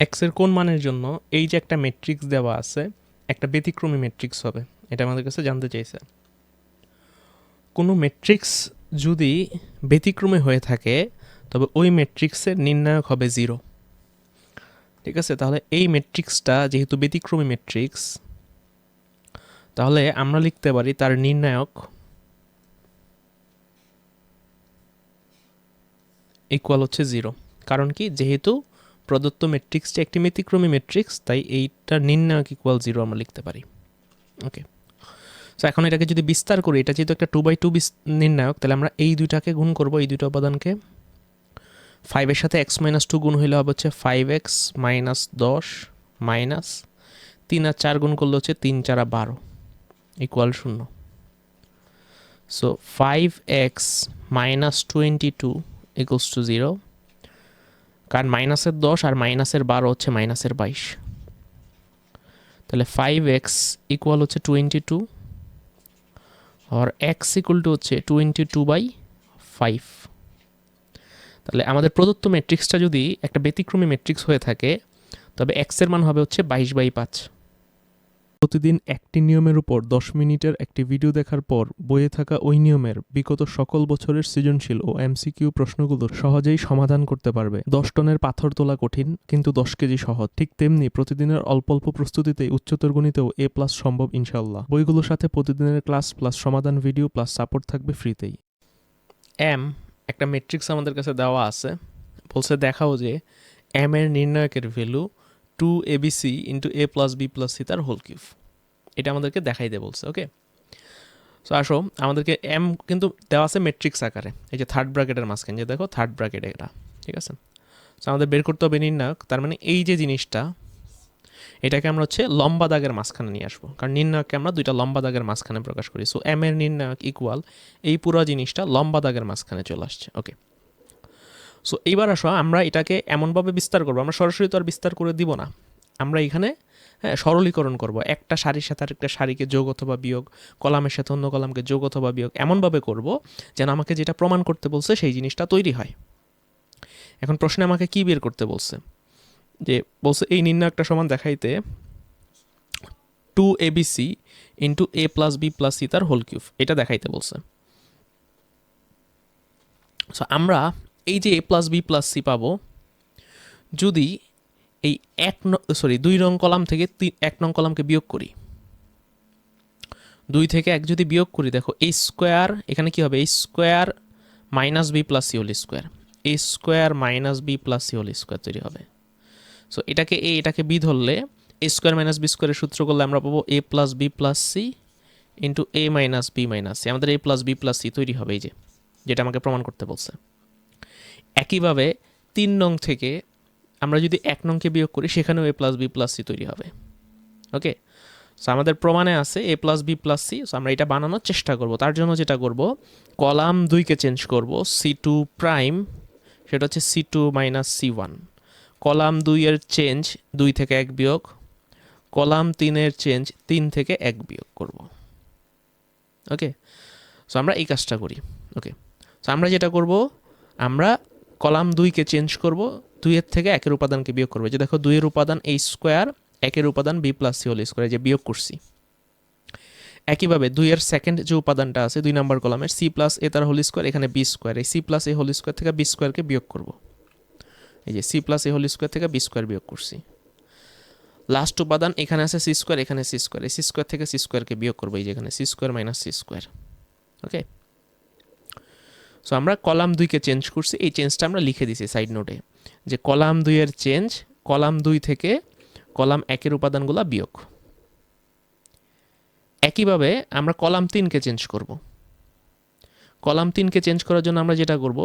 এক্সের কোন মানের জন্য এই যে একটা ম্যাট্রিক্স দেওয়া আছে, একটা ব্যতিক্রমী ম্যাট্রিক্স হবে, এটা আমাদের কাছে জানতে চাইছে। কোনো ম্যাট্রিক্স যদি ব্যতিক্রমী হয়ে থাকে, তবে ওই ম্যাট্রিক্সের নির্ণায়ক হবে জিরো ঠিক আছে? তাহলে এই ম্যাট্রিক্সটা যেহেতু ব্যতিক্রমী ম্যাট্রিক্স তাহলে আমরা লিখতে পারি তার নির্ণায়ক ইকুয়াল হচ্ছে জিরো কারণ কি? যেহেতু প্রদত্ত ম্যাট্রিক্সটি একটি ব্যতিক্রমী ম্যাট্রিক্স তাই এইটার নির্ণায়ক ইকুয়াল জিরো আমরা লিখতে পারি। ওকে সো এখন এটাকে যদি বিস্তার করি, এটা যেহেতু একটা টু বাই টু নির্ণায়ক, তাহলে আমরা এই দুইটাকে গুণ করব, এই দুইটা উপাদানকে। ফাইভের সাথে এক্স মাইনাস টু গুণ হইলে হবে হচ্ছে ফাইভ এক্স মাইনাস দশ মাইনাস তিন আর চার গুণ করলে হচ্ছে তিন চারা বারো ইকুয়াল শূন্য। So five X minus twenty two equals to zero কারণ মাইনাসের দশ আর মাইনাসের বারো হচ্ছে মাইনাসের বাইশ। তাহলে ফাইভ এক্স ইকুয়াল হচ্ছে টোয়েন্টি টু আর এক্স ইকুয়াল টু হচ্ছে টোয়েন্টি টু বাই ফাইভ তাহলে আমাদের প্রদত্ত ম্যাট্রিক্সটা যদি একটা ব্যতিক্রমী ম্যাট্রিক্স হয়ে থাকে, তবে এক্সের মান হবে হচ্ছে বাইশ বাই পাঁচ। প্রতিদিন একটি নিয়মের উপর দশ মিনিটের একটি ভিডিও দেখার পর বইয়ে থাকা ওই নিয়মের বিগত সকল বছরের সৃজনশীল ও এমসিকিউ প্রশ্নগুলো সহজেই সমাধান করতে পারবে। দশ টনের পাথর তোলা কঠিন, কিন্তু দশ কেজি সহজ। ঠিক তেমনি প্রতিদিনের অল্প অল্প প্রস্তুতিতেই উচ্চতর গণিতেও এ প্লাস সম্ভব ইনশাল্লাহ বইগুলোর সাথে প্রতিদিনের ক্লাস প্লাস সমাধান ভিডিও প্লাস সাপোর্ট থাকবে ফ্রিতেই। এম, একটা ম্যাট্রিক্স আমাদের কাছে দেওয়া আছে। বলছে দেখাও যে এম এর নির্ণায়কের value two A B C into A plus B plus C তার হোল কিউব এটা আমাদেরকে দেখাইতে বলছে ওকে সো আসো, আমাদেরকে এম কিন্তু দেওয়া আছে ম্যাট্রিক্স আকারে। এই যে থার্ড ব্র্যাকেটের মাঝখানে, যে দেখো থার্ড ব্র্যাকেট এটা, ঠিক আছে? সো আমাদের বের করতে হবে নির্ণায়ক, তার মানে এই যে জিনিসটা, এটাকে আমরা হচ্ছে লম্বা দাগের মাঝখানে নিয়ে আসব। কারণ নির্ণায়ককে আমরা দুইটা লম্বা দাগের মাঝখানে প্রকাশ করি। সো এম এর নির্ণায়ক ইকুয়াল এই পুরো জিনিসটা লম্বা দাগের মাঝখানে চলে আসছে ওকে সো এইবার আসো, আমরা এটাকে এমনভাবে বিস্তার করব, আমরা সরাসরি তো আর বিস্তার করে দিব না। আমরা এখানে হ্যাঁ সরলীকরণ করব। একটা শাড়ির সাথে আরেকটা শাড়িকে যোগ অথবা বিয়োগ, কলামের সাথে অন্য কলামকে যোগ অথবা বিয়োগ এমনভাবে করব যেন আমাকে যেটা প্রমাণ করতে বলছে সেই জিনিসটা তৈরি হয়। এখন প্রশ্নে আমাকে কি বের করতে বলছে? যে বলছে, এই নির্ণায়কটা সমান দেখাইতে two A B C into A plus B plus C তার হোল কিউব এটা দেখাইতে বলছে। সো আমরা এই যে A plus B plus C পাবো, যদি এই এক সরি দুই রং কলাম থেকে তিন, এক নং কলামকে বিয়োগ করি। দুই থেকে এক যদি বিয়োগ করি, দেখো এই স্কোয়ার এখানে কি হবে? এই square minus B plus C whole square A square minus B plus C whole square তৈরি হবে। সো এটাকে এ এটাকে বি ধরলে এ স্কোয়ার মাইনাস বি স্কোয়ারের সূত্র করলে আমরা পাবো A plus B plus C into A minus B minus C আমাদের A plus B plus C তৈরি হবে, এই যে, যেটা আমাকে প্রমাণ করতে বলছে। একইভাবে তিন নং থেকে আমরা যদি এক নংকে বিয়োগ করি, সেখানেও A plus B plus C তৈরি হবে। ওকে? সো আমাদের প্রমাণে আছে A plus B plus C so আমরা এটা বানানোর চেষ্টা করব। তার জন্য যেটা করব, কলাম দুইকে চেঞ্জ করব, সি টু প্রাইম, সেটা হচ্ছে C two minus C one. Column দুইয়ের চেঞ্জ দুই থেকে এক বিয়োগ, কলাম তিনের চেঞ্জ তিন থেকে এক বিয়োগ করব। ওকে? সো আমরা এই কাজটা করি। ওকে? সো আমরা যেটা করব, আমরা কলাম দুইকে চেঞ্জ করব, দুইয়ের থেকে একের উপাদানকে বিয়োগ করব। যে দেখো, দুইয়ের উপাদান এই স্কোয়ার একের উপাদান B plus C whole square যে বিয়োগ করছি। একইভাবে দুইয়ের সেকেন্ড যে উপাদানটা আছে, দুই নাম্বার কলামের সি প্লাস এ তার হোল স্কোয়ার এখানে বি স্কোয়ার এই C plus A whole square থেকে বি স্কোয়ারকে বিয়োগ করব। এই যে C plus A whole square থেকে বি স্কোয়ার বিয়োগ করছি। লাস্ট উপাদান এখানে আছে সি স্কোয়ার এখানে সি স্কোয়ার এই সি স্কোয়ার থেকে সি স্কোয়ারকে বিয়োগ করব, এই যে এখানে C square minus C square okay so আমরা কলাম দুইকে চেঞ্জ করছি। এই চেঞ্জটা আমরা লিখে দিছি সাইড নোটে যে কলাম দুইয়ের চেঞ্জ কলাম দুই থেকে কলাম একের উপাদানগুলো বিয়োগ। একইভাবে আমরা কলাম তিনকে চেঞ্জ করব। কলাম তিনকে চেঞ্জ করার জন্য আমরা যেটা করব,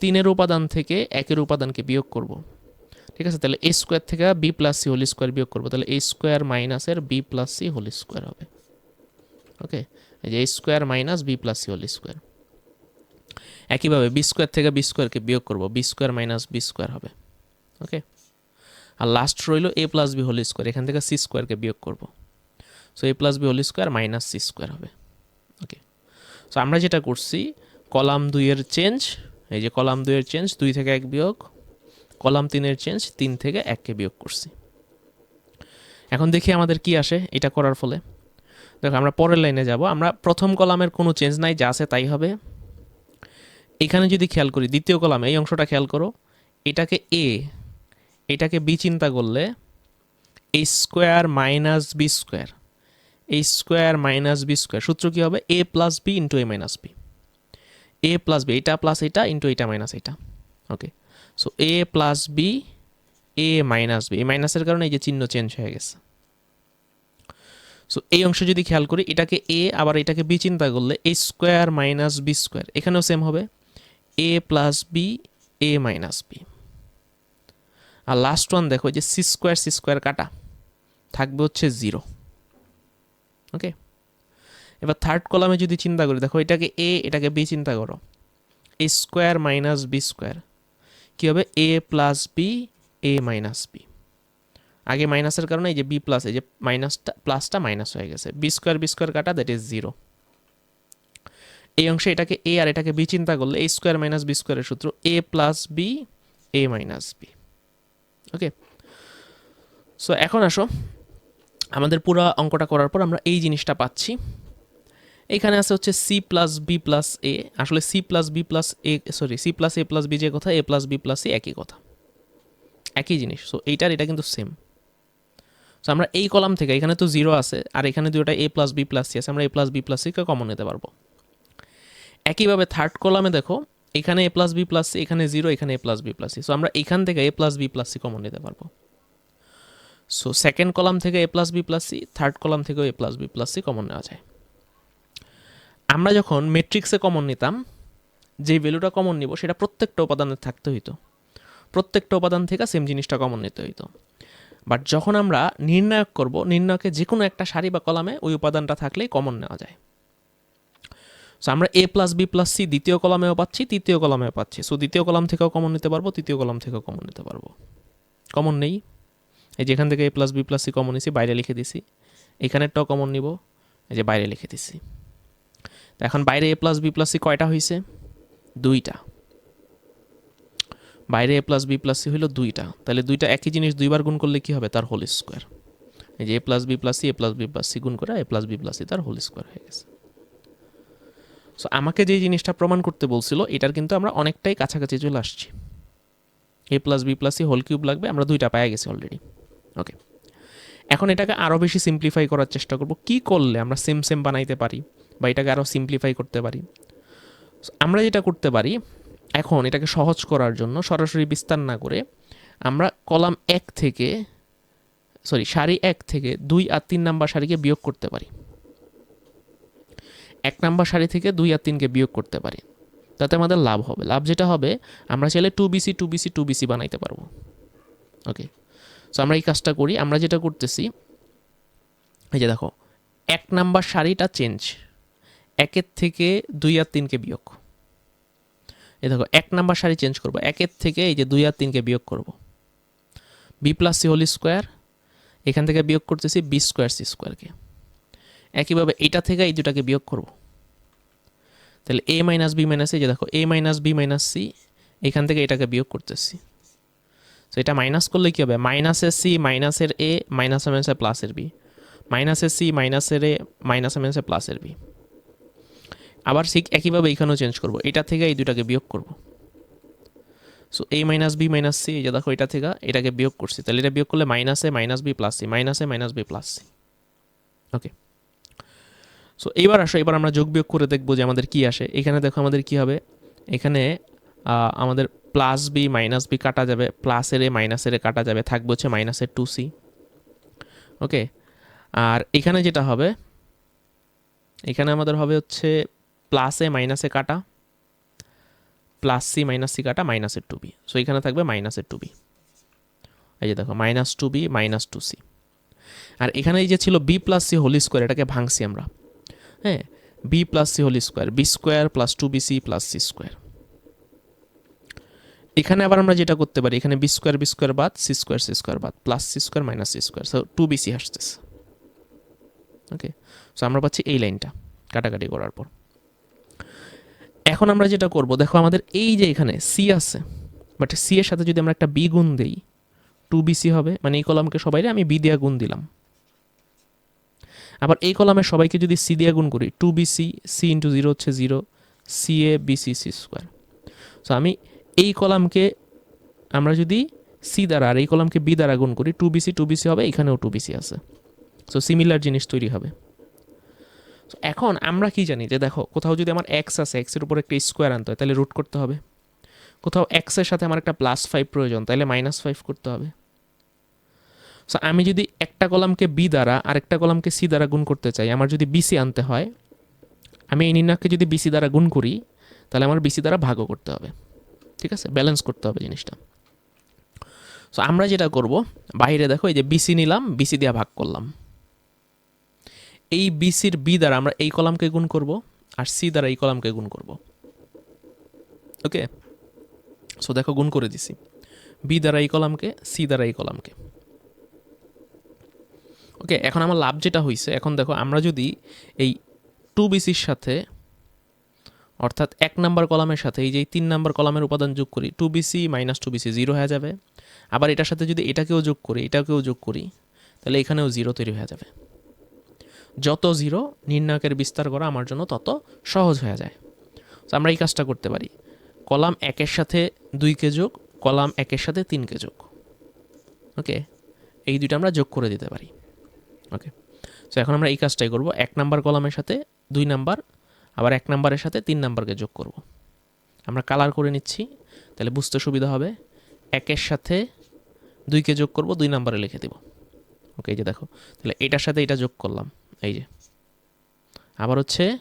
তিনের উপাদান থেকে একের উপাদানকে বিয়োগ করব। ঠিক আছে? তাহলে এ স্কোয়ার থেকে B plus C whole square বিয়োগ করব। তাহলে এ স্কোয়ার মাইনাসের B plus C whole square হবে। ওকে এই যে A square minus B plus C whole square একইভাবে বি স্কোয়ার থেকে বি স্কোয়ারকে বিয়োগ করব B square minus B square হবে ওকে আর লাস্ট রইল A plus B whole square এখান থেকে সি স্কোয়ারকে বিয়োগ করব। So A plus B whole square minus C square হবে ওকে সো আমরা যেটা করছি, কলাম দুইয়ের চেঞ্জ এই যে কলাম দুইয়ের চেঞ্জ দুই থেকে এক বিয়োগ, কলাম তিনের চেঞ্জ তিন থেকে এককে বিয়োগ করছি। এখন দেখি আমাদের কি আসে, এটা করার ফলে। দেখো, আমরা পরের লাইনে যাব, আমরা প্রথম কলামের কোনো চেঞ্জ নাই, যা আছে তাই হবে। এখানে যদি খেয়াল করি, দ্বিতীয় কলামে, এই অংশটা খেয়াল করো, এটাকে এ এটাকে বি চিন্তা করলে A square minus B square A square minus B square সূত্র কী হবে? A plus B into A minus B A plus B এটা প্লাস এটা ইন্টু এটা মাইনাস এটা okay so A plus B A minus B A মাইনাসের কারণে এই যে চিহ্ন চেঞ্জ হয়ে গেছে। সো এই অংশ যদি খেয়াল করি, এটাকে এ আবার এটাকে বি চিন্তা করলে A square minus B square এখানেও সেম হবে। A plus B A minus B R last one দেখো যে সি স্কোয়ার সি স্কোয়ার কাটা, থাকবে হচ্ছে জিরো ওকে এবার থার্ড কলামে যদি চিন্তা করি, দেখো এটাকে এ এটাকে বি চিন্তা করো। A square minus B square কী হবে? A plus B A minus B আগে মাইনাসের কারণে এই যে বি প্লাস এই যে মাইনাসটা প্লাসটা মাইনাস হয়ে গেছে। বি স্কোয়ার বি স্কোয়ার কাটা দ্যাট ইজ জিরো এই অংশে এটাকে এ আর এটাকে বি চিন্তা করলে এ স্কোয়ার মাইনাস বি স্কোয়ারের সূত্র A plus B A minus B okay so এখন আসো। আমাদের পুরো অঙ্কটা করার পর আমরা এই জিনিসটা পাচ্ছি। এখানে আছে হচ্ছে C plus B plus A আসলে C plus B plus A sorry C plus A plus B যে কথা A plus B plus A একই কথা। একই জিনিস। সো এইটার, এটা কিন্তু সেম সো আমরা এই কলাম থেকে, এখানে তো জিরো আছে, আর এখানে দুটোটা A plus B plus C আছে, আমরা এ প্লাস বি প্লাস সিকে কমন নিতে পারব। একইভাবে থার্ড কলামে দেখো, এখানে A plus B plus C এখানে জিরো এখানে A plus B plus C so আমরা এখান থেকে A plus B plus C common নিতে পারব। সো সেকেন্ড কলাম থেকে A plus B plus C third column থেকেও A plus B plus C common নেওয়া যায়। আমরা যখন মেট্রিক্সে কমন নিতাম, যে ভ্যালুটা কমন নিব, সেটা প্রত্যেকটা উপাদানের থাকতে হইতো। প্রত্যেকটা উপাদান থেকে সেম জিনিসটা কমন নিতে হইতো। বাট যখন আমরা নির্ণায়ক করব, নির্ণয়কে যে কোনো একটা সারি বা কলামে ওই উপাদানটা থাকলেই কমন নেওয়া যায়। সো আমরা A plus B plus C দ্বিতীয় কলামেও পাচ্ছি, তৃতীয় কলামেও পাচ্ছি। সো দ্বিতীয় কলাম থেকেও কমন নিতে পারব, তৃতীয় কলাম থেকেও কমন নিতে পারব। কমন নেই। এই যেখান থেকে A plus B plus C common নিছি, বাইরে লিখে দিছি। এখানেরটাও কমন নিব, এই যে বাইরে লিখে দিছি। তো এখন বাইরে A plus B plus C কয়টা হয়েছে দুইটা। বাইরে A plus B plus C হলো দুইটা। তাহলে দুইটা একই জিনিস দুইবার গুণ করলে কি হবে? তার হোল স্কোয়ার এই যে A plus B plus C A plus B plus C গুণ করে A plus B plus C তার হোল স্কোয়ার হয়ে গেছে। সো আমাকে যে জিনিসটা প্রমাণ করতে বলছিল, এটার কিন্তু আমরা অনেকটাই কাছাকাছি চলে আসছি। A plus B plus C whole cube লাগবে, আমরা দুইটা পায়ে গেছি অলরেডি ওকে এখন এটাকে আরও বেশি সিম্পলিফাই করার চেষ্টা করব। কি করলে আমরা সেম সেম বানাইতে পারি, বা এটাকে আরও সিম্পলিফাই করতে পারি? আমরা যেটা করতে পারি, এখন এটাকে সহজ করার জন্য সরাসরি বিস্তার না করে আমরা কলাম এক থেকে সরি সারি এক থেকে দুই আর তিন নাম্বার সারিকে বিয়োগ করতে পারি। এক নাম্বার সারি থেকে দুই আর তিনকে বিয়োগ করতে পারি। তাতে আমাদের লাভ হবে। লাভ যেটা হবে, আমরা চাইলে two BC two BC two BC বানাইতে পারব। ওকে সো আমরা এই কাজটা করি। আমরা যেটা করতেছি, এই যে দেখো, এক নাম্বার শাড়িটা চেঞ্জ একের থেকে দুই আর তিনকে বিয়োগ। এই দেখো, এক নাম্বার শাড়ি চেঞ্জ করব। একের থেকে এই যে দুই আর তিনকে বিয়োগ করব। B plus C whole square এখান থেকে বিয়োগ করতেছি বি স্কোয়ার সি স্কোয়ারকে একইভাবে এইটা থেকে এই দুটাকে বিয়োগ করব। তাহলে এ মাইনাস বি মাইনাস এই যে দেখো A minus B minus C এখান থেকে এটাকে বিয়োগ করতেছি। তো এটা মাইনাস করলে কী হবে? মাইনাসের সি মাইনাসের এ মাইনাস মাইনাসের প্লাসের বি মাইনাসের সি মাইনাসের এ মাইনাস মাইনাসের প্লাসের বি আবার ঠিক একইভাবে এখানেও চেঞ্জ করব। এটা থেকে এই দুটাকে বিয়োগ করব। So A minus B minus C যে দেখো, এটা থেকে এটাকে বিয়োগ করছি। তাহলে এটা বিয়োগ করলে মাইনাসে মাইনাস বি প্লাস সি মাইনাসে minus B plus C okay so এইবার আসো এবার আমরা যোগ বিয়োগ করে দেখব যে আমাদের কি আসে। এখানে দেখো আমাদের কি হবে? এখানে আমাদের প্লাস বি মাইনাস বি কাটা যাবে প্লাসের এ মাইনাসের এ কাটা যাবে, থাকবে হচ্ছে মাইনাসের টু সি ওকে আর এখানে যেটা হবে, এখানে আমাদের হবে হচ্ছে প্লাসে মাইনাসে কাটা প্লাস সি মাইনাস সি কাটা মাইনাসের টু বি সো এখানে থাকবে মাইনাসের টু বি এই যে দেখো minus two B minus two C আর এখানে এই যে ছিল B plus C whole square এটাকে ভাঙছি আমরা। হ্যাঁ B plus C whole square B square plus two B C plus C square এখানে আবার আমরা যেটা করতে পারি, এখানে বি স্কোয়ার বি স্কোয়ার বাদ সি স্কোয়ার সি স্কোয়ার বাদ plus C square minus C square so two B C আসতেছে। ওকে সো আমরা পাচ্ছি এই লাইনটা কাটাকাটি করার পর। এখন আমরা যেটা করব, দেখো আমাদের এই যে এখানে সি আছে বাট সি এর সাথে যদি আমরা একটা বি গুণ দিই টু বি সি হবে মানে এই কলামকে সবাই আমি বি দিয়া গুণ দিলাম। আবার এই কলামের সবাইকে যদি সি দিয়ে গুণ করি, two BC C into zero হচ্ছে zero, C A BC C square. So আমি এই কলামকে আমরা যদি সি দ্বারা আর এই কলামকে বি দ্বারা গুণ করি, টু বিসি টু বিসি হবে, এখানেও টু বিসি আছে। সো সিমিলার জিনিস তৈরি হবে। সো এখন আমরা কি জানি যে দেখো, কোথাও যদি আমার এক্স আছে এক্সের উপর একটা স্কোয়ার আনতে হয়, তাহলে রুট করতে হবে। কোথাও এক্সের সাথে আমার একটা প্লাস ফাইভ প্রয়োজন, তাহলে মাইনাস ফাইভ করতে হবে। সো আমি যদি একটা কলামকে বি দ্বারা আরেকটা কলামকে সি দ্বারা গুণ করতে চাই, আমার যদি বিসি আনতে হয়, আমি এই নির্ণয়কে যদি বিসি দ্বারা গুণ করি, তাহলে আমার বিসি দ্বারা ভাগও করতে হবে। ঠিক আছে? ব্যালেন্স করতে হবে জিনিসটা। সো আমরা যেটা করব, বাইরে দেখো, এই যে বিসি নিলাম বিসি দিয়ে ভাগ করলাম। এই বিসির বি দ্বারা আমরা এই কলামকে গুণ করব, আর সি দ্বারা এই কলামকে গুণ করব। ওকে সো দেখো, গুণ করে দিছি। বি দ্বারা এই কলামকে, সি দ্বারা এই কলামকে। ওকে, এখন আমার লাভ যেটা হয়েছে এখন দেখো আমরা যদি এই টু বিসির সাথে, অর্থাৎ এক নাম্বার কলামের সাথে, এই যে তিন নাম্বার কলামের উপাদান যোগ করি two BC minus two BC zero হয়ে যাবে। আবার এটার সাথে যদি এটাকেও যোগ করি, এটাকেও যোগ করি, তাহলে এখানেও জিরো তৈরি হয়ে যাবে। যত জিরো নির্ণায়কের বিস্তার করা আমার জন্য তত সহজ হয়ে যায়। তো আমরা এই কাজটা করতে পারি। কলাম একের সাথে দুইকে যোগ, কলাম একের সাথে তিনকে যোগ। ওকে, এই দুইটা আমরা যোগ করে দিতে পারি। ওকে সো এখন আমরা এই কাজটাই করব। এক নাম্বার কলামের সাথে দুই নাম্বার, আবার এক নাম্বারের সাথে তিন নাম্বারকে যোগ করব। আমরা কালার করে নিচ্ছি, তাহলে বুঝতে সুবিধা হবে। একের সাথে দুইকে যোগ করব, দুই নাম্বারে লিখে দেব। ওকে এই যে দেখো। তাহলে এটার সাথে এটা যোগ করলাম, এই যে। আবার হচ্ছে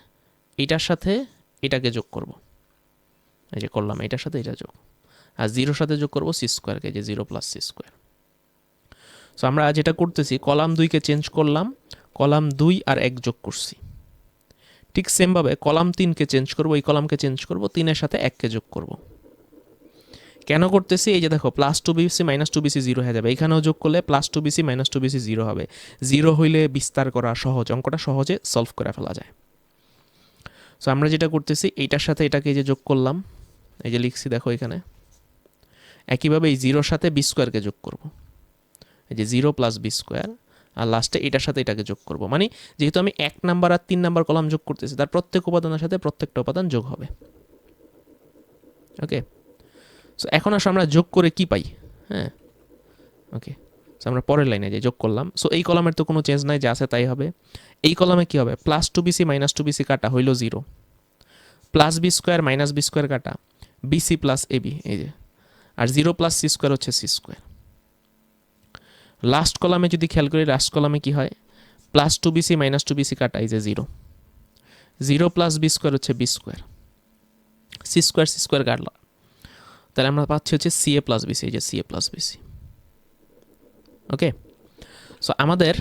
এটার সাথে এটাকে যোগ করব। এই যে করলাম, এটার সাথে এটা যোগ। আর জিরোর সাথে যোগ করব সি স্কোয়ারকে যে zero plus C square so আমরা যেটা করতেছি, কলাম দুইকে চেঞ্জ করলাম, কলাম দুই আর এক যোগ করছি। ঠিক সেমভাবে কলাম তিনকে চেঞ্জ করব, এই কলামকে চেঞ্জ করব, তিনের সাথে এককে যোগ করব। কেন করতেছি? এই যে দেখো plus two BC minus two BC zero হয়ে যাবে। এখানেও যোগ করলে plus two BC minus two BC zero হবে। জিরো হইলে বিস্তার করা সহজ, অঙ্কটা সহজে সলভ করে ফেলা যায়। সো আমরা যেটা করতেছি, এইটার সাথে এটাকে এই যে যোগ করলাম, এই যে লিখছি দেখো এখানে। একইভাবে এই জিরোর সাথে বি স্কোয়ারকে যোগ করব। এই যে জিরো প্লাস বি স্কোয়ার আর লাস্টে এটার সাথে এটাকে যোগ করব। মানে যেহেতু আমি এক নাম্বার আর তিন নাম্বার কলাম যোগ করতেছি, তার প্রত্যেক উপাদানের সাথে প্রত্যেকটা উপাদান যোগ হবে। ওকে সো এখন আসলে আমরা যোগ করে কি পাই? হ্যাঁ? ওকে সো আমরা পরের লাইনে যে যোগ করলাম। সো এই কলামের তো কোনো চেঞ্জ নাই, যা আছে তাই হবে। এই কলামে কি হবে? Plus two BC minus two BC কাটা হইল zero plus B square minus B square কাটা। বিসি প্লাস এ বি এই যে। আর জিরো প্লাস সি স্কোয়ার হচ্ছে সি স্কোয়ার লাস্ট কলামে যদি খেয়াল করি লাস্ট কলামে কি হয়? Plus two BC minus two BC কাটা, এই যে zero zero plus B square হচ্ছে B square C square C square কাটলাম তাহলে আমরা পাচ্ছি হচ্ছে সি এ প্লাস বিসি এই যে C A plus BC okay so আমাদের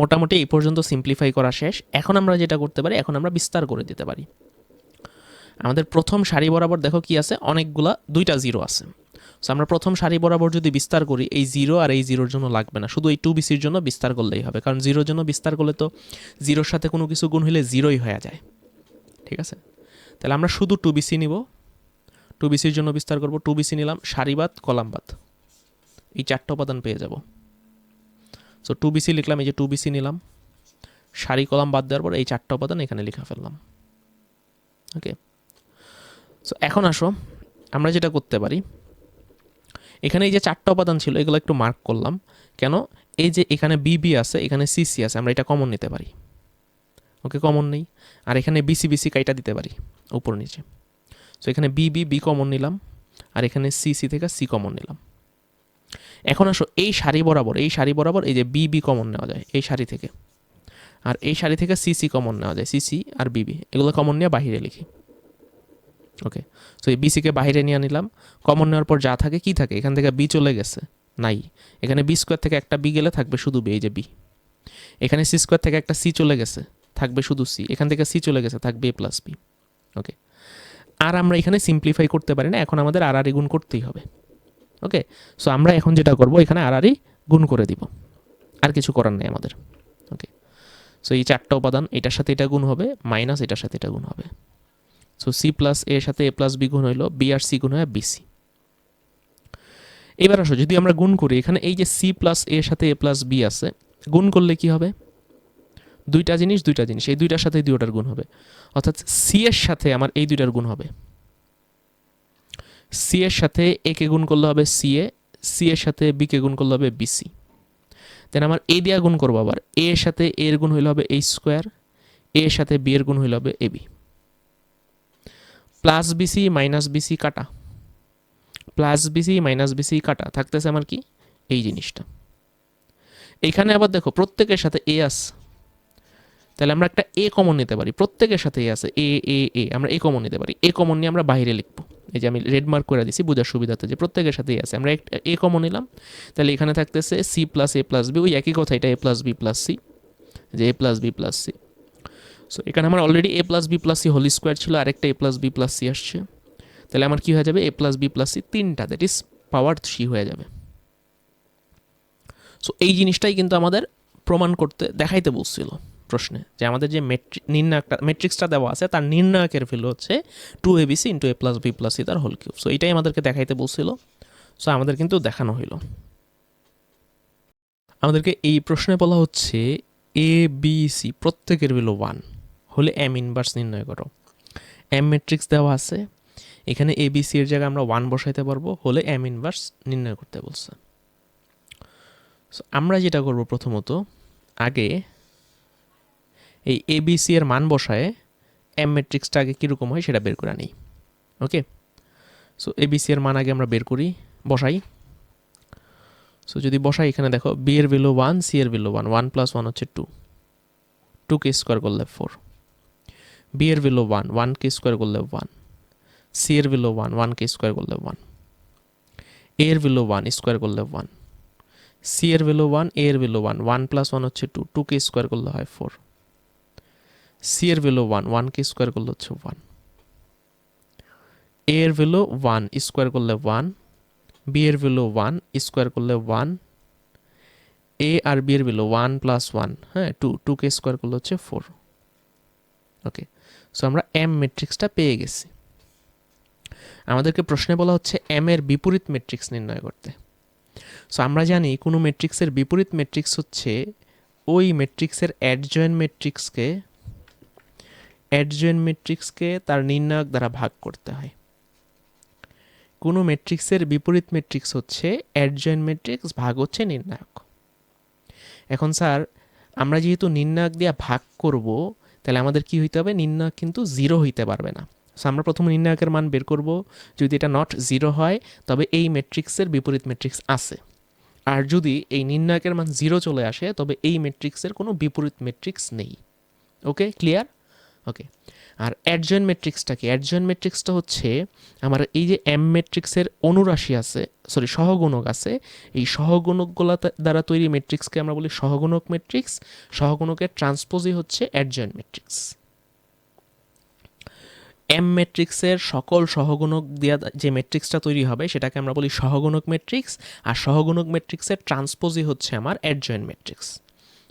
মোটামুটি এই পর্যন্ত সিম্পলিফাই করা শেষ। এখন আমরা যেটা করতে পারি, এখন আমরা বিস্তার করে দিতে পারি। আমাদের প্রথম সারি বরাবর দেখো কি আছে? অনেকগুলা, দুইটা জিরো আছে। সো আমরা প্রথম সারি বরাবর যদি বিস্তার করি, এই জিরো আর এই জিরোর জন্য লাগবে না। শুধু এই টু বিসির জন্য বিস্তার করলেই হবে। কারণ জিরোর জন্য বিস্তার করলে তো জিরোর সাথে কোনো কিছু গুণ হলে জিরোই হয়ে যায়। ঠিক আছে? তাহলে আমরা শুধু টু বিসি নিব। টু বিসির জন্য বিস্তার করব। টু বিসি নিলাম সারিবাদ কলামবাদ এই চারটা উপাদান পেয়ে যাব। সো টু বিসি লিখলাম, এই যে টু বিসি নিলাম। সারি, কলাম বাদ দেওয়ার পর এই চারটা উপাদান এখানে লিখে ফেললাম। ওকে সো এখন আসো। আমরা যেটা করতে পারি এখানে এই যে চারটা উপাদান ছিল, এগুলো একটু মার্ক করলাম। কেন? এই যে এখানে বিবি আছে, এখানে সিসি আছে, আমরা এটা কমন নিতে পারি। ওকে কমন নেই। আর এখানে বিসি বিসি কাইটা দিতে পারি, উপর নিচে। সো এখানে বি বি কমন নিলাম, আর এখানে সি সি থেকে সি কমন নিলাম। এখন আসো, এই শাড়ি বরাবর, এই শাড়ি বরাবর এই যে বি বি কমন নেওয়া যায়, এই শাড়ি থেকে। আর এই শাড়ি থেকে সি সি কমন নেওয়া যায় সিসি আর বিবি এগুলো কমন নিয়ে বাহিরে লিখি। ওকে সো এই বিসিকে বাহিরে নিয়ে নিলাম। কমন নেওয়ার পর যা থাকে, কি থাকে? এখান থেকে বি চলে গেছে। নাই। এখানে বি স্কোয়ার থেকে একটা বি গেলে থাকবে শুধু বি এই যে বি এখানে সি স্কোয়ার থেকে একটা সি চলে গেছে, থাকবে শুধু সি এখান থেকে সি চলে গেছে, থাকবে এ প্লাস বি ওকে আর আমরা এখানে সিম্পলিফাই করতে পারি না, এখন আমাদের আর গুণ করতেই হবে। ওকে সো আমরা এখন যেটা করব, এখানে আর গুণ করে দিব। আর কিছু করার নেই আমাদের। ওকে সো এই চারটা উপাদান, এটার সাথে এটা গুণ হবে মাইনাস এটার সাথে এটা গুণ হবে। সো সি প্লাস এর সাথে এ প্লাস বি গুণ হইল বি আর সি গুণ হয় বিসি এবার আসো, যদি আমরা গুণ করি, এখানে এই যে সি প্লাস এর সাথে এ প্লাস বি আছে, গুণ করলে কি হবে? দুইটা জিনিস দুইটা জিনিস, এই দুইটার সাথে দুইটার গুণ হবে। অর্থাৎ সি এর সাথে আমার এই দুইটার গুণ হবে। সি এর সাথে এ কে গুণ করলে হবে সি এ সি এর সাথে বি কে গুণ করলে হবে বিসি দেন আমার এ দিয়া গুণ করব আবার। এ এর সাথে এর গুণ হইলে হবে এই স্কোয়ার এ এর সাথে বি এর গুণ হইলে হবে A B plus BC minus BC কাটা। প্লাস বিসি মাইনাস বিসি কাটা। থাকতেছে আমার কি? এই জিনিসটা। এইখানে আবার দেখো, প্রত্যেকের সাথে এ আস তাহলে আমরা একটা এ কমন নিতে পারি। প্রত্যেকের সাথে এ আছে। এ এ এ। আমরা এ কমন নিতে পারি। এ কমন নিয়ে আমরা বাইরে লিখব। এই যে আমি রেড মার্ক করে দিছি, বোঝার সুবিধাতে যে প্রত্যেকের সাথে এ আছে। আমরা একটা এ কমন নিলাম। তাহলে এখানে থাকতেছে C plus A plus B. ওই একই কথা, এটা A plus B plus C. যে A plus B plus C. So এখানে আমার already A plus B plus C whole square ছিল, আরেকটা A plus B plus C আসছে। তাহলে আমার কি হয়ে যাবে? A plus B plus C তিনটা দ্যাট ইজ পাওয়ার থ্রি হয়ে যাবে। সো এই জিনিসটাই কিন্তু আমাদের প্রমাণ করতে, দেখাইতে বলছিল প্রশ্নে, যে আমাদের যে মেট্রিক নির্ণায়কটা মেট্রিক্সটা দেওয়া আছে, তার নির্ণায়কের ভ্যালু হচ্ছে two A BC into A plus B plus C তার হোল কিউব সো এটাই আমাদেরকে দেখাইতে বলছিল। সো আমাদের কিন্তু দেখানো হইল। আমাদেরকে এই প্রশ্নে বলা হচ্ছে এ বি সি প্রত্যেকের ভ্যালু ওয়ান হলে এম ইনভার্স নির্ণয় করো। এম ম্যাট্রিক্স দেওয়া আছে। এখানে এ বি সি এর জায়গায় আমরা ওয়ান বসাইতে পারব, হলে এম ইনভার্স নির্ণয় করতে বলছে। সো আমরা যেটা করব প্রথমত, আগে এই এ বি সি এর মান বসায় এম ম্যাট্রিক্সটা আগে কীরকম হয় সেটা বের করে নিই okay so A B C এর মান আগে আমরা বের করি, বসাই। সো যদি বসাই এখানে দেখো বি এর ভ্যালু ওয়ান সি এর value one one plus one হচ্ছে টু টু কে স্কোয়ার করলে ফোর বি এর ভ্যালু ওয়ান ওয়ান কে স্কোয়ার করলে ওয়ান সি এর ভ্যালু ওয়ান কে স্কোয়ার করলে ওয়ান এ এর ভ্যালু ওয়ান স্কোয়ার করলে ওয়ান সি এর ভ্যালু ওয়ান এ এর value one one plus one হচ্ছে টু টু কে স্কোয়ার করলে হয় ফোর সি এর ভ্যালু ওয়ান ওয়ান কে স্কোয়ার করলে হচ্ছে ওয়ান এ এর ভ্যালু ওয়ান স্কোয়ার করলে ওয়ান বি এর ভ্যালু ওয়ান স্কোয়ার করলে ওয়ান এ আর বি এর ভ্যালু ওয়ান প্লাস ওয়ান হ্যাঁ টু টু কে স্কোয়ার করলে হচ্ছে ফোর ওকে সো আমরা এম ম্যাট্রিক্সটা পেয়ে গেছি। আমাদেরকে প্রশ্নে বলা হচ্ছে এম এর বিপরীত ম্যাট্রিক্স নির্ণয় করতে। সো আমরা জানি কোনো ম্যাট্রিক্সের বিপরীত ম্যাট্রিক্স হচ্ছে, ওই ম্যাট্রিক্সের অ্যাডজয়েন্ট ম্যাট্রিক্সকে অ্যাডজয়েন্ট ম্যাট্রিক্সকে তার নির্ণায়ক দ্বারা ভাগ করতে হয়। কোনো ম্যাট্রিক্সের বিপরীত ম্যাট্রিক্স হচ্ছে অ্যাডজয়েন্ট ম্যাট্রিক্স ভাগ হচ্ছে নির্ণায়ক। এখন স্যার, আমরা যেহেতু নির্ণায়ক দিয়ে ভাগ করব তাহলে আমাদের কি হইতে হবে? নির্ণায়ক কিন্তু জিরো হইতে পারবে না। সো আমরা প্রথমে নির্ণায়কের মান বের করব। যদি এটা নট জিরো হয়, তবে এই ম্যাট্রিক্সের বিপরীত ম্যাট্রিক্স আছে। আর যদি এই নির্ণায়কের মান জিরো চলে আসে, তবে এই ম্যাট্রিক্সের কোনো বিপরীত ম্যাট্রিক্স নেই। ওকে ক্লিয়ার ওকে আর অ্যাডজয়েন্ট ম্যাট্রিক্সটা কি? অ্যাডজয়েন্ট ম্যাট্রিক্সটা হচ্ছে আমার এই যে এম ম্যাট্রিক্সের অনুরাশি আছে সরি সহগুণক আছে, এই সহগুণকগুলো দ্বারা তৈরি ম্যাট্রিক্সকে আমরা বলি সহগুণক ম্যাট্রিক্স সহগুণকের ট্রান্সপোজই হচ্ছে অ্যাডজয়েন্ট ম্যাট্রিক্স এম ম্যাট্রিক্সের সকল সহগুণক দিয়া যে ম্যাট্রিক্সটা তৈরি হবে, সেটাকে আমরা বলি সহগুণক ম্যাট্রিক্স আর সহগুণক ম্যাট্রিক্সের ট্রান্সপোজই হচ্ছে আমার অ্যাডজয়েন্ট ম্যাট্রিক্স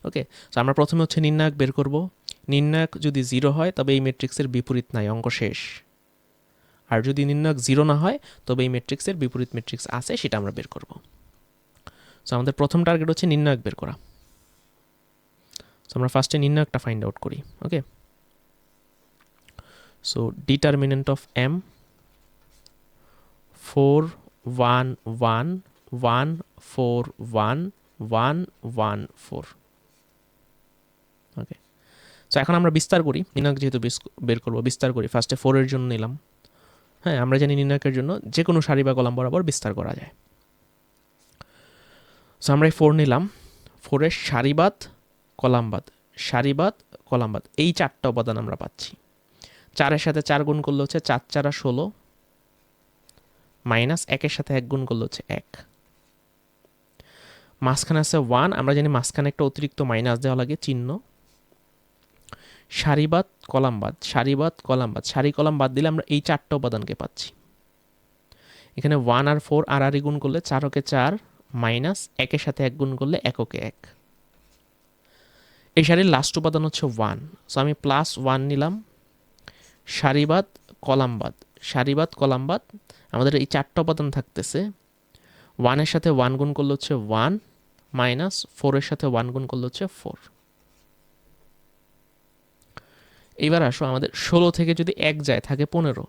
ওকে তো আমরা প্রথমে হচ্ছে নির্ণায়ক বের করব। নির্ণায়ক যদি জিরো হয়, তবে এই ম্যাট্রিক্সের বিপরীত নাই, অঙ্ক শেষ। আর যদি নির্ণায়ক জিরো না হয়, তবে এই ম্যাট্রিক্সের বিপরীত ম্যাট্রিক্স আছে, সেটা আমরা বের করব। সো আমাদের প্রথম টার্গেট হচ্ছে নির্ণায়ক বের করা। সো আমরা ফার্স্টে নির্ণায়কটা ফাইন্ড আউট করি okay so determinant of M four one one one four one one one four okay so এখন আমরা বিস্তার করি। নির্ণায়ক যেহেতু বের করব, বিস্তার করি। ফার্স্টে ফোরের জন্য নিলাম। হ্যাঁ আমরা জানি নির্ণায়কের জন্য যে কোনো সারি বা কলাম বরাবর বিস্তার করা যায়। সো আমরা এই ফোর নিলাম। ফোরের সারিবাদ, কলামবাদ। সারিবাদ, কলামবাদ। এই চারটা উপাদান আমরা পাচ্ছি। চারের সাথে চার গুণ করলে হচ্ছে চার চারা ষোলো। মাইনাস একের সাথে এক গুণ করলে হচ্ছে এক। মাঝখানে আছে ওয়ান আমরা জানি মাঝখানে একটা অতিরিক্ত মাইনাস দেওয়া লাগে, চিহ্ন। সারিবাদ, কলামবাদ সারিবাদ, কলামবাদ। সারি কলাম বাদ দিলে আমরা এই চারটা উপাদানকে পাচ্ছি। এখানে ওয়ান আর ফোর আর আর গুণ করলে চারকে চার মাইনাস একের সাথে এক গুণ করলে এককে এক। এই সারির লাস্ট উপাদান হচ্ছে ওয়ান সো আমি প্লাস ওয়ান নিলাম। সারিবাদ, কলামবাদ। সারিবাদ, কলামবাদ, আমাদের এই চারটা উপাদান থাকতেছে। ওয়ানের সাথে ওয়ান গুণ করলে হচ্ছে ওয়ান মাইনাস ফোরের সাথে ওয়ান গুণ করলে হচ্ছে ফোর এইবার আসো আমাদের ষোলো থেকে যদি এক যায়, থাকে পনেরো।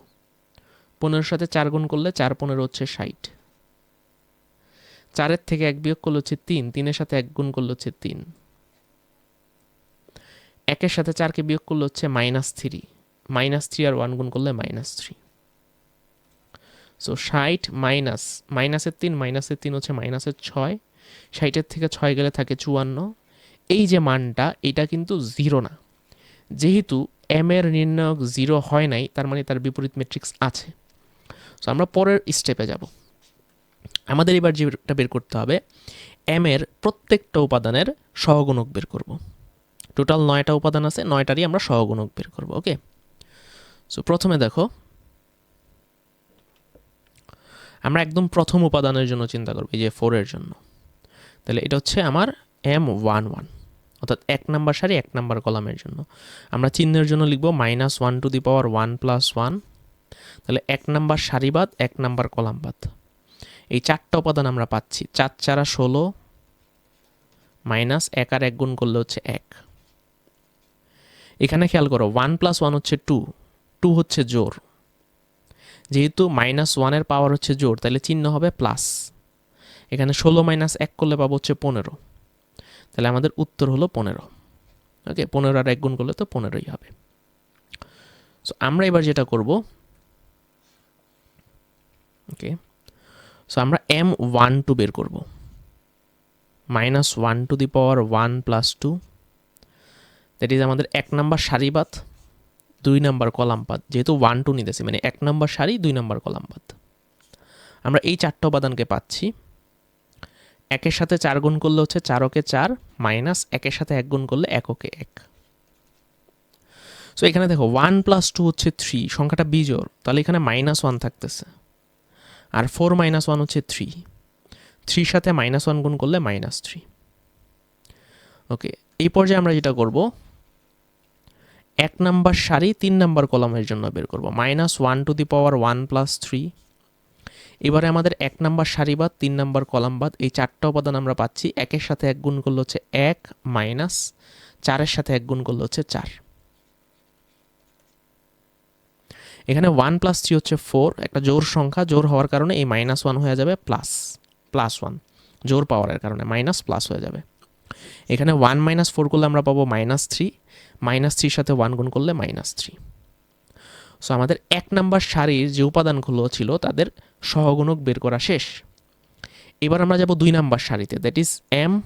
পনেরোর সাথে চার গুণ করলে চার, পনেরো হচ্ছে ষাট। চারের থেকে এক বিয়োগ করলে হচ্ছে তিন, তিনের সাথে এক গুণ করলে হচ্ছে তিন। একের সাথে চারকে বিয়োগ করলে হচ্ছে মাইনাস থ্রি মাইনাস থ্রি আর ওয়ান গুণ করলে মাইনাস থ্রি সো ষাট মাইনাস মাইনাসের তিন মাইনাসের তিন হচ্ছে মাইনাসের ছয়। ষাটের থেকে ছয় গেলে থাকে চুয়ান্ন। এই যে মানটা, এটা কিন্তু জিরো না। যেহেতু এম এর নির্ণায়ক জিরো হয় নাই, তার মানে তার বিপরীত ম্যাট্রিক্স আছে। সো আমরা পরের স্টেপে যাব। আমাদের এবার যেটা বের করতে হবে এম এর প্রত্যেকটা উপাদানের সহগুণক বের করব। টোটাল নয়টা উপাদান আছে, নয়টারই আমরা সহগুণক বের করব ওকে সো প্রথমে দেখো, আমরা একদম প্রথম উপাদানের জন্য চিন্তা করব, এই যে ফোরের জন্য। তাহলে এটা হচ্ছে আমার এম ওয়ান ওয়ান অর্থাৎ এক নাম্বার সারি, এক নাম্বার কলামের জন্য। আমরা চিহ্নের জন্য লিখব minus one to the power one plus one তাহলে এক নাম্বার সারিবাদ এক নাম্বার কলাম বাদ। এই চারটা উপাদান আমরা পাচ্ছি। চার চারা ষোলো মাইনাস এক আর এক গুণ করলে হচ্ছে এক। এখানে খেয়াল করো ওয়ান প্লাস ওয়ান হচ্ছে টু টু হচ্ছে জোর। যেহেতু মাইনাস ওয়ানের পাওয়ার হচ্ছে জোর, তাহলে চিহ্ন হবে প্লাস এখানে ষোলো মাইনাস এক করলে পাবো হচ্ছে পনেরো। তাহলে আমাদের উত্তর হলো পনেরো। ওকে পনেরো আর এক গুণ করলে তো পনেরোই হবে। সো আমরা এবার যেটা করব ওকে সো আমরা এম ওয়ান টু বের করব। Minus one to the power one plus two that is আমাদের এক নাম্বার সারিবাদ, দুই নাম্বার কলামপাত যেহেতু ওয়ান টু নিতেছি মানে এক নাম্বার সারি, দুই নাম্বার কলামপাত আমরা এই চারটা উপাদানকে পাচ্ছি। একের সাথে চার গুণ করলে হচ্ছে চারকে চার মাইনাস একের সাথে এক গুণ করলে এককে এক। সো এখানে দেখো ওয়ান প্লাস টু হচ্ছে থ্রি সংখ্যাটা বিজোর তাহলে এখানে মাইনাস ওয়ান থাকতেছে। আর ফোর মাইনাস ওয়ান হচ্ছে থ্রি থ্রির সাথে মাইনাস ওয়ান গুণ করলে মাইনাস থ্রি ওকে এই পর্যায়ে আমরা যেটা করব, এক নাম্বার সারি তিন নাম্বার কলামের জন্য বের করব। Minus one to the power one plus three এবারে আমাদের এক নাম্বার সারিবাদ তিন নাম্বার কলামবাদ এই চারটা উপাদান আমরা পাচ্ছি। একের সাথে এক গুণ করলে হচ্ছে এক মাইনাস চারের সাথে এক গুণ করলে হচ্ছে চার। এখানে ওয়ান প্লাস থ্রি হচ্ছে ফোর, একটা জোর সংখ্যা, জোর হওয়ার কারণে এই মাইনাস ওয়ান হয়ে যাবে প্লাস প্লাস ওয়ান। জোর পাওয়ারের কারণে মাইনাস, প্লাস হয়ে যাবে। এখানে ওয়ান মাইনাস ফোর করলে আমরা পাবো মাইনাস থ্রি, মাইনাস থ্রির সাথে ওয়ান গুণ করলে মাইনাস থ্রি। সো আমাদের এক নাম্বার সারির যে উপাদানগুলো ছিল, তাদের সহগুণক বের করা শেষ। এবার আমরা যাব দুই নাম্বার সারিতে that is M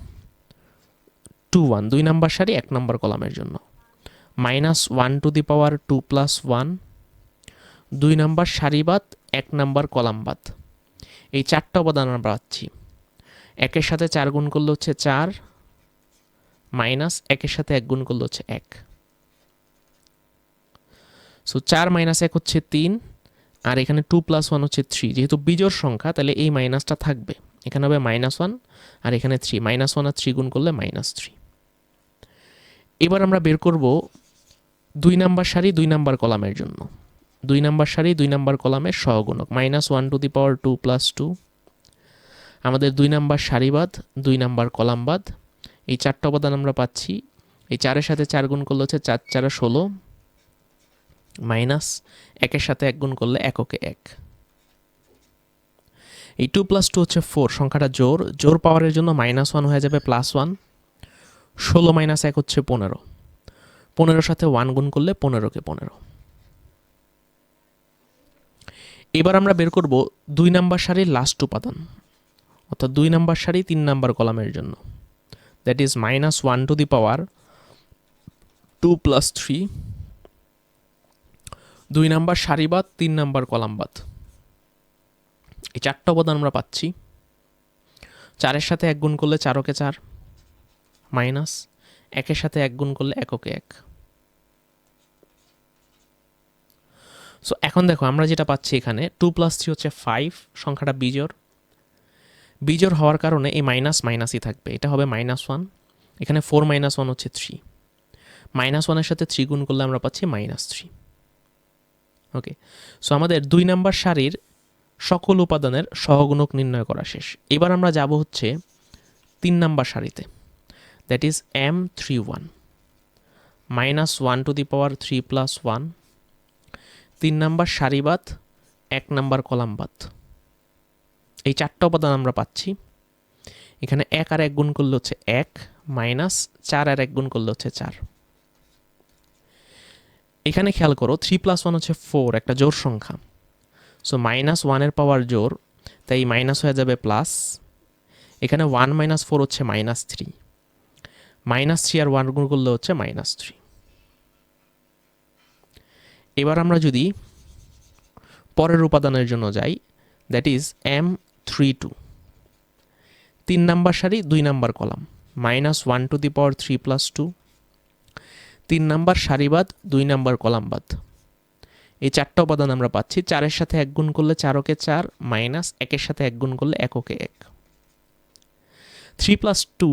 two one দুই নাম্বার সারি এক নাম্বার কলামের জন্য। Minus one to the power two plus one দুই নাম্বার সারিবাদ, এক নাম্বার কলামবাদ। এই চারটা উপাদান আমরা পাচ্ছি। একের সাথে চার গুণ করলে হচ্ছে চার। মাইনাস একের সাথে এক গুণ করলে হচ্ছে এক। সো চার মাইনাস এক হচ্ছে তিন, আর এখানে টু প্লাস ওয়ান হচ্ছে থ্রি যেহেতু বিজোর সংখ্যা, তাহলে এই মাইনাসটা থাকবে। এখানে হবে মাইনাস ওয়ান আর এখানে থ্রি মাইনাস ওয়ান আর থ্রি গুণ করলে মাইনাস থ্রি এবার আমরা বের করব দুই নাম্বার সারি, দুই নাম্বার কলামের জন্য। দুই নাম্বার সারি, দুই নাম্বার কলামের সহগুণক। Minus one to the power two plus two আমাদের দুই নাম্বার সারিবাদ, দুই নাম্বার কলামবাদ। এই চারটা উপাদান আমরা পাচ্ছি। এই চারের সাথে চার গুণ করলে হচ্ছে চার, চারা ষোলো। মাইনাস একের সাথে এক গুণ করলে এককে এক। এই টু প্লাস টু হচ্ছে ফোর সংখ্যাটা জোর। জোর পাওয়ারের জন্য মাইনাস ওয়ান হয়ে যাবে প্লাস ওয়ান ষোলো মাইনাস এক হচ্ছে পনেরো। পনেরোর সাথে ওয়ান গুণ করলে পনেরোকে পনেরো। এবার আমরা বের করব দুই নাম্বার সারির লাস্ট উপাদান, অর্থাৎ দুই নাম্বার সারি তিন নাম্বার কলামের জন্য। That is minus one to the power two plus three দুই নাম্বার সারিবাদ তিন নাম্বার কলামবাদ এই চারটা উপাদান আমরা পাচ্ছি। চারের সাথে এক গুণ করলে চারকে চার, মাইনাস একের সাথে এক গুণ করলে এককে এক। সো এখন দেখো, আমরা যেটা পাচ্ছি এখানে টু প্লাস থ্রি হচ্ছে ফাইভ সংখ্যাটা বিজোর বিজোর হওয়ার কারণে এই মাইনাস মাইনাসই থাকবে। এটা হবে মাইনাস ওয়ান এখানে ফোর মাইনাস ওয়ান হচ্ছে থ্রি মাইনাস ওয়ানের সাথে থ্রি গুণ করলে আমরা পাচ্ছি মাইনাস থ্রি ওকে সো আমাদের দুই নাম্বার সারির সকল উপাদানের সহগুণক নির্ণয় করা শেষ। এবার আমরা যাব হচ্ছে তিন নাম্বার সারিতে। That is M three one minus one to the power three plus one তিন নাম্বার সারিবাদ, এক নাম্বার কলামবাদ। এই চারটা উপাদান আমরা পাচ্ছি। এখানে এক আর এক গুণ করলে হচ্ছে এক মাইনাস চার আর এক গুণ করলে হচ্ছে চার। এখানে খেয়াল করো থ্রি প্লাস ওয়ান হচ্ছে ফোর একটা জোর সংখ্যা। সো মাইনাস ওয়ানের পাওয়ার জোর তাই মাইনাস হয়ে যাবে প্লাস এখানে ওয়ান মাইনাস ফোর হচ্ছে মাইনাস থ্রি মাইনাস থ্রি আর ওয়ান গুণ করলে হচ্ছে মাইনাস থ্রি এবার আমরা যদি পরের উপাদানের জন্য যাই that is M three two তিন নাম্বার সারি, দুই number column. Minus one to the power three plus two তিন নাম্বার সারিবাদ, দুই নাম্বার কলামবাদ। এই চারটা উপাদান আমরা পাচ্ছি। চারের সাথে এক গুণ করলে চারকে চার মাইনাস একের সাথে এক গুণ করলে এককে এক। থ্রি প্লাস টু,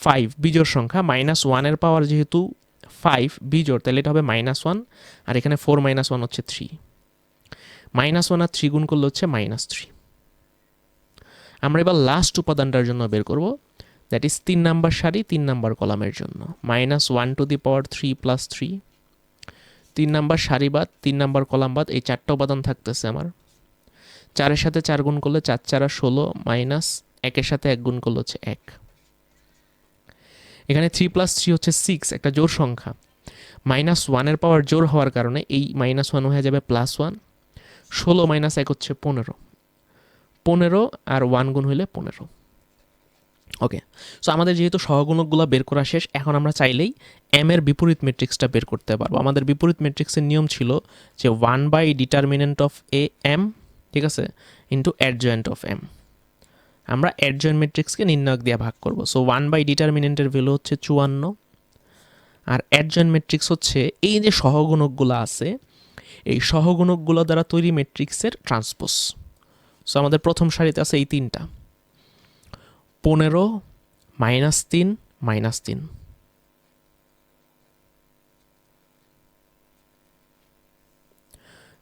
ফাইভ বিজোর সংখ্যা, মাইনাস ওয়ানের পাওয়ার যেহেতু ফাইভ, বিজোড়, তাহলে এটা হবে মাইনাস ওয়ান, আর এখানে ফোর মাইনাস ওয়ান হচ্ছে থ্রি। মাইনাস ওয়ান আর থ্রি গুণ করলে হচ্ছে মাইনাস থ্রি। আমরা এবার লাস্ট উপাদানটার জন্য বের করব। দ্যাট ইজ তিন নাম্বার সারি, তিন নাম্বার কলামের জন্য। Minus one to the power three plus three তিন নাম্বার সারি বাদ, তিন নাম্বার কলাম বাদ, এই চারটা উপাদান থাকতেছে আমার। চারের সাথে চার গুণ করলে চার, চারা ষোলো মাইনাস একের সাথে এক গুণ করলে হচ্ছে এক। এখানে থ্রি প্লাস থ্রি হচ্ছে সিক্স একটা জোর সংখ্যা। মাইনাস ওয়ানের পাওয়ার জোর হওয়ার কারণে এই মাইনাস ওয়ান হয়ে যাবে প্লাস ওয়ান ষোলো মাইনাস এক হচ্ছে পনেরো। পনেরো আর ওয়ান গুণ হইলে পনেরো। ওকে সো আমাদের যেহেতু সহগুণকগুলো বের করা শেষ, এখন আমরা চাইলেই এম এর বিপরীত ম্যাট্রিক্সটা বের করতে পারব। আমাদের বিপরীত ম্যাট্রিক্সের নিয়ম ছিল যে one by determinant of A M ঠিক আছে ইন্টু অ্যাডজয়েন্ট অফ এম আমরা অ্যাডজয়েন্ট ম্যাট্রিক্সকে নির্ণায়ক দিয়ে ভাগ করব। সো ওয়ান বাই ডিটারমিনেন্টের ভ্যালু হচ্ছে চুয়ান্ন, আর অ্যাডজয়েন্ট ম্যাট্রিক্স হচ্ছে এই যে সহগুণকগুলো আছে, এই সহগুণকগুলো দ্বারা তৈরি ম্যাট্রিক্সের ট্রান্সপোজ সো আমাদের প্রথম সারিতে আছে এই তিনটা। পনেরো, মাইনাস তিন মাইনাস তিন।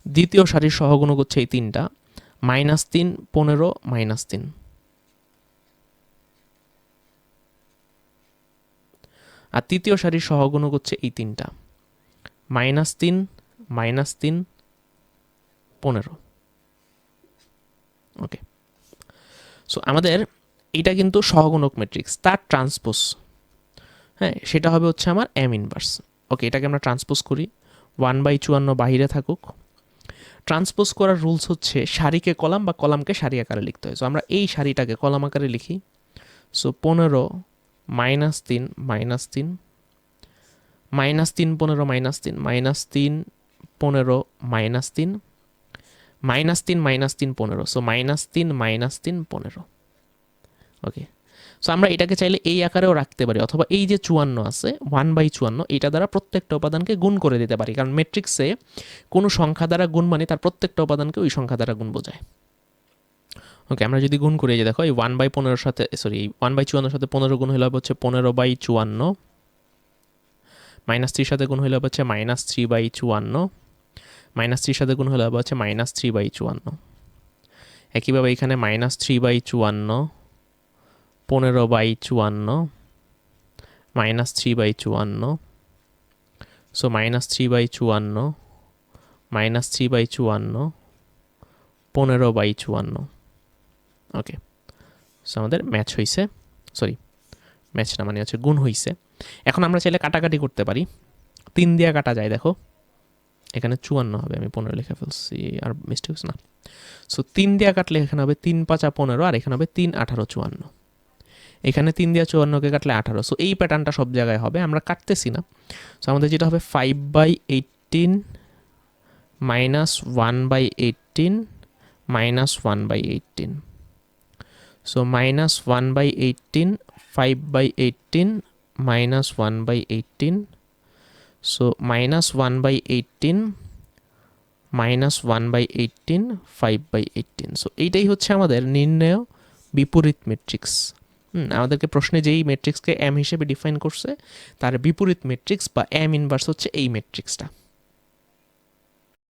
দ্বিতীয় সারির সহগুণক হচ্ছে এই তিনটা। মাইনাস তিন, পনেরো, মাইনাস তিন। আর তৃতীয় সারির সহগুণক হচ্ছে এই তিনটা। মাইনাস তিন মাইনাস তিন, পনেরো। ওকে সো আমাদের এটা কিন্তু সহগুণক ম্যাট্রিক্স তার ট্রান্সপোজ হ্যাঁ সেটা হবে হচ্ছে আমার এম ইনভার্স ওকে এটাকে আমরা ট্রান্সপোজ করি। ওয়ান বাই চুয়ান্ন বাহিরে থাকুক। ট্রান্সপোজ করার রুলস হচ্ছে সারিকে কলাম বা কলামকে সারি আকারে লিখতে হয়। সো আমরা এই সারিটাকে কলাম আকারে লিখি। সো পনেরো মাইনাস তিন মাইনাস তিন মাইনাস তিন পনেরো মাইনাস তিন মাইনাস তিন পনেরো মাইনাস তিন মাইনাস তিন মাইনাস তিন পনেরো। সো মাইনাস তিন মাইনাস তিন পনেরো। ওকে সো আমরা এটাকে চাইলে এই আকারেও রাখতে পারি, অথবা এই যে চুয়ান্ন আছে ওয়ান বাই চুয়ান্ন, এটা দ্বারা প্রত্যেকটা উপাদানকে গুণ করে দিতে পারি। কারণ মেট্রিক্সে কোনো সংখ্যা দ্বারা গুণ মানে তার প্রত্যেকটা উপাদানকে ওই সংখ্যা দ্বারা গুণ বোঝায়। ওকে আমরা যদি গুণ করি যে দেখো, এই ওয়ান বাই পনেরোর সাথে সরি ওয়ান বাই চুয়ান্নর সাথে পনেরো গুণ হলে হচ্ছে পনেরো বাই চুয়ান্ন মাইনাস থ্রির সাথে গুণ হলে হচ্ছে মাইনাস থ্রি বাই চুয়ান্ন মাইনাস থ্রির সাথে গুণ হলে হচ্ছে মাইনাস থ্রি বাই চুয়ান্ন। একইভাবে এখানে মাইনাস থ্রি বাই চুয়ান্ন পনেরো বাই চুয়ান্ন, মাইনাস থ্রি বাই চুয়ান্ন, সো মাইনাস থ্রি বাই চুয়ান্ন, মাইনাস থ্রি বাই চুয়ান্ন, পনেরো বাই চুয়ান্ন। ওকে সো আমাদের ম্যাচ হয়েছে সরি ম্যাচ না মানে হচ্ছে গুণ হয়েছে এখন আমরা চাইলে কাটাকাটি করতে পারি। তিন দিয়া কাটা যায়, দেখো। এখানে চুয়ান্ন হবে, আমি পনেরো লিখে ফেলছি, আর মিস্টেক্স না। সো তিন দিয়া কাটলে এখানে হবে তিন পাঁচা পনেরো, আর এখানে হবে তিন আঠারো চুয়ান্ন। এখানে তিন দিয়া চুয়ান্নকে কাটলে আঠারো। সো এই প্যাটার্নটা সব জায়গায় হবে, আমরা কাটতেছি না। সো আমাদের যেটা হবে five by eighteen minus one by eighteen minus one by eighteen so minus one by eighteen five by eighteen minus one by eighteen so minus one by eighteen minus one by eighteen five by eighteen so এইটাই হচ্ছে আমাদের নির্ণয় বিপরীত matrix হুম আমাদেরকে প্রশ্নে যেই ম্যাট্রিক্সকে M হিসেবে ডিফাইন করছে, তার বিপরীত ম্যাট্রিক্স বা এম ইনভার্স হচ্ছে এই ম্যাট্রিক্সটা